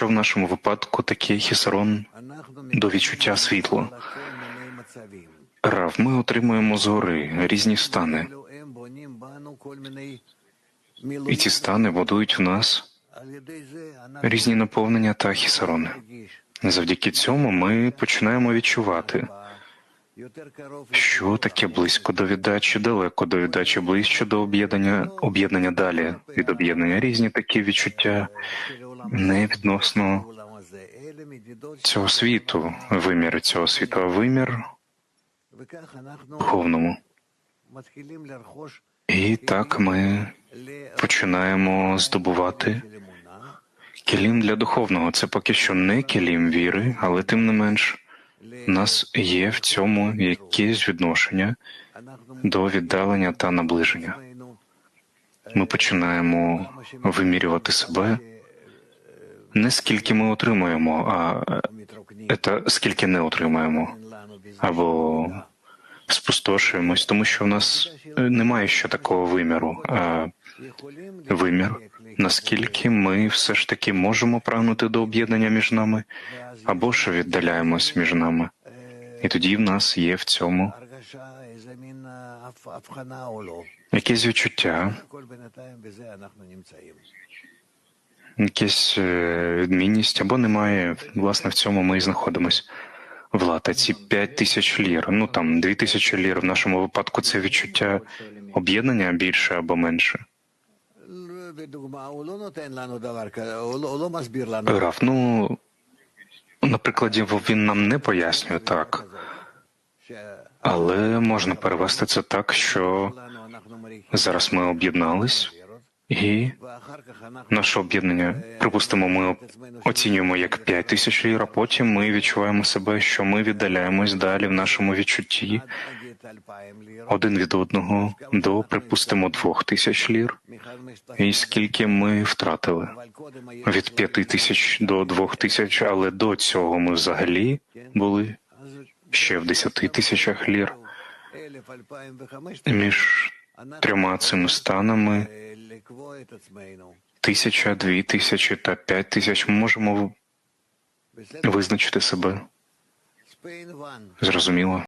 що в нашому випадку таке хісарон до відчуття світла. Рав, ми отримуємо згори різні стани, і ці стани будують в нас різні наповнення та хісарони. Завдяки цьому ми починаємо відчувати, що таке близько до віддачі, далеко до віддачі, ближче до об'єднання, об'єднання далі від об'єднання. Різні такі відчуття не відносно цього світу, виміри цього світу, а вимір духовному. І так ми починаємо здобувати кілім для духовного. Це поки що не кілім віри, але тим не менш у нас є в цьому якесь відношення до віддалення та наближення. Ми починаємо вимірювати себе не скільки ми отримуємо, а це скільки не отримаємо, або спустошуємось, тому що в нас е, немає ще такого виміру. А вимір, наскільки ми все ж таки можемо прагнути до об'єднання між нами, або ж віддаляємось між нами. І тоді в нас є в цьому якесь відчуття, якась е, відмінність, або немає. Власне, в цьому ми і знаходимось. Влада, ці п'ять тисяч лір, ну там дві тисячі лір в нашому випадку це відчуття об'єднання більше або менше. Раф, ну на прикладі він нам не пояснює так, але можна перевести це так, що зараз ми об'єднались, і наше об'єднання, припустимо, ми оцінюємо як 5 тисяч лір, а потім ми відчуваємо себе, що ми віддаляємось далі в нашому відчутті один від одного до, припустимо, двох тисяч лір. І скільки ми втратили від п'яти тисяч до двох тисяч, але до цього ми взагалі були ще в десяти тисячах лір. Між трьома цими станами тисяча, дві тисячі та п'ять тисяч ми можемо визначити себе. Зрозуміло.